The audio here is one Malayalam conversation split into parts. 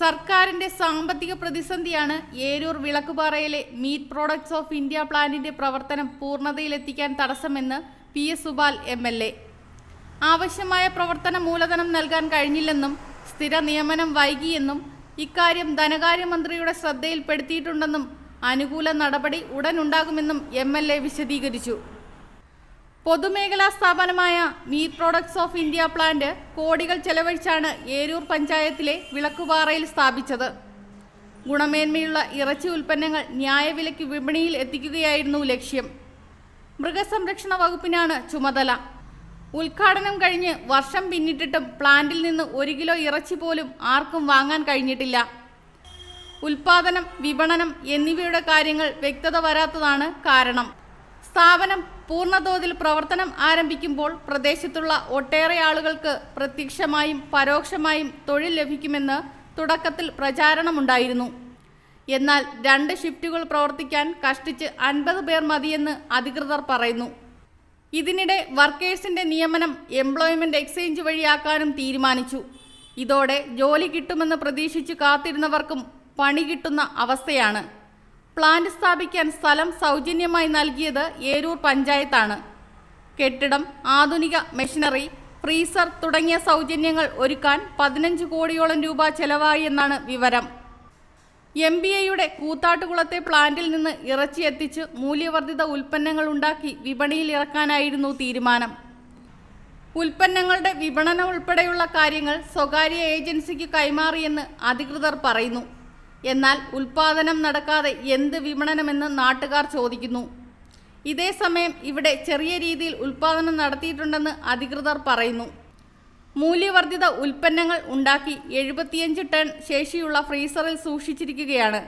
സർക്കാരിന്റെ സാമ്പത്തിക പ്രതിസന്ധിയാണ് ഏരൂർ വിളക്കുപാറയിലെ മീറ്റ് പ്രോഡക്ട്സ് ഓഫ് ഇന്ത്യ പ്ലാന്റിന്റെ പ്രവർത്തനം പൂർണതയിലെത്തിക്കാൻ തടസ്സമെന്ന് P S Supal M L A. ആവശ്യമായ പ്രവർത്തന മൂലധനം നൽകാൻ കഴിഞ്ഞില്ലെന്നും സ്ഥിര നിയമനം വൈകിയെന്നും ഇക്കാര്യം ധനകാര്യമന്ത്രിയുടെ ശ്രദ്ധയിൽപ്പെടുത്തിയിട്ടുണ്ടെന്നും അനുകൂല നടപടി ഉടൻ ഉണ്ടാകുമെന്നും എം എൽ എ വിശദീകരിച്ചു. പൊതുമേഖലാ സ്ഥാപനമായ meat products of India plant കോടികൾ ചെലവഴിച്ചാണ് ഏരൂർ പഞ്ചായത്തിലെ വിളക്കുപാറയിൽ സ്ഥാപിച്ചത്. ഗുണമേന്മയുള്ള ഇറച്ചി ഉൽപ്പന്നങ്ങൾ ന്യായവിലയ്ക്ക് വിപണിയിൽ എത്തിക്കുകയായിരുന്നു ലക്ഷ്യം. മൃഗസംരക്ഷണ വകുപ്പിനാണ് ചുമതല. ഉദ്ഘാടനം കഴിഞ്ഞ് വർഷം പിന്നിട്ടിട്ടും പ്ലാന്റിൽ നിന്ന് ഒരു കിലോ ഇറച്ചി പോലും ആർക്കും വാങ്ങാൻ കഴിഞ്ഞിട്ടില്ല. ഉൽപാദനം വിപണനം എന്നിവയുടെ കാര്യങ്ങൾ വ്യക്തത വരാത്തതാണ് കാരണം. സ്ഥാപനം പൂർണതോതിൽ പ്രവർത്തനം ആരംഭിക്കുമ്പോൾ പ്രദേശത്തുള്ള ഒട്ടേറെ ആളുകൾക്ക് പ്രത്യക്ഷമായും പരോക്ഷമായും തൊഴിൽ ലഭിക്കുമെന്ന് തുടക്കത്തിൽ പ്രചാരണമുണ്ടായിരുന്നു. എന്നാൽ രണ്ട് ഷിഫ്റ്റുകൾ പ്രവർത്തിക്കാൻ കഷ്ടിച്ച് അൻപത് പേർ മതിയെന്ന് അധികൃതർ പറയുന്നു. ഇതിനിടെ വർക്കേഴ്സിന്റെ നിയമനം എംപ്ലോയ്മെന്റ് എക്സ്ചേഞ്ച് വഴിയാക്കാനും തീരുമാനിച്ചു. ഇതോടെ ജോലി കിട്ടുമെന്ന് പ്രതീക്ഷിച്ച് കാത്തിരുന്നവർക്കും പണി കിട്ടുന്ന അവസ്ഥയാണ്. പ്ലാന്റ് സ്ഥാപിക്കാൻ സ്ഥലം സൗജന്യമായി നൽകിയത് ഏരൂർ പഞ്ചായത്താണ്. കെട്ടിടം ആധുനിക മെഷീനറി ഫ്രീസർ തുടങ്ങിയ സൗജന്യങ്ങൾ ഒരുക്കാൻ പതിനഞ്ച് കോടിയോളം രൂപ ചെലവായി എന്നാണ് വിവരം. എം ബി എയുടെ കൂത്താട്ടുകുളത്തെ പ്ലാന്റിൽ നിന്ന് ഇറച്ചി എത്തിച്ച് മൂല്യവർദ്ധിത ഉൽപ്പന്നങ്ങൾ ഉണ്ടാക്കി വിപണിയിൽ ഇറക്കാനായിരുന്നു തീരുമാനം. ഉൽപ്പന്നങ്ങളുടെ വിപണനം ഉൾപ്പെടെയുള്ള കാര്യങ്ങൾ സ്വകാര്യ ഏജൻസിക്ക് കൈമാറിയെന്ന് അധികൃതർ പറയുന്നു. എന്നാൽ ഉൽപാദനം നടക്കാതെ എന്ത് വിപണനമെന്ന് നാട്ടുകാർ ചോദിക്കുന്നു. ഇതേസമയം ഇവിടെ ചെറിയ രീതിയിൽ ഉൽപാദനം നടത്തിയിട്ടുണ്ടെന്ന് അധികൃതർ പറയുന്നു. മൂല്യവർദ്ധിത ഉൽപ്പന്നങ്ങൾ ഉണ്ടാക്കി എഴുപത്തിയഞ്ച് ടൺ ശേഷിയുള്ള ഫ്രീസറിൽ സൂക്ഷിച്ചിരിക്കുകയാണ്.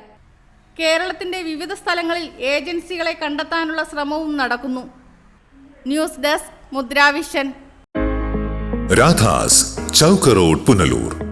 കേരളത്തിന്റെ വിവിധ സ്ഥലങ്ങളിൽ ഏജൻസികളെ കണ്ടെത്താനുള്ള ശ്രമവും നടക്കുന്നു. News desk Mudra vision. Radhas ചൗക്കറോഡ് Punalur.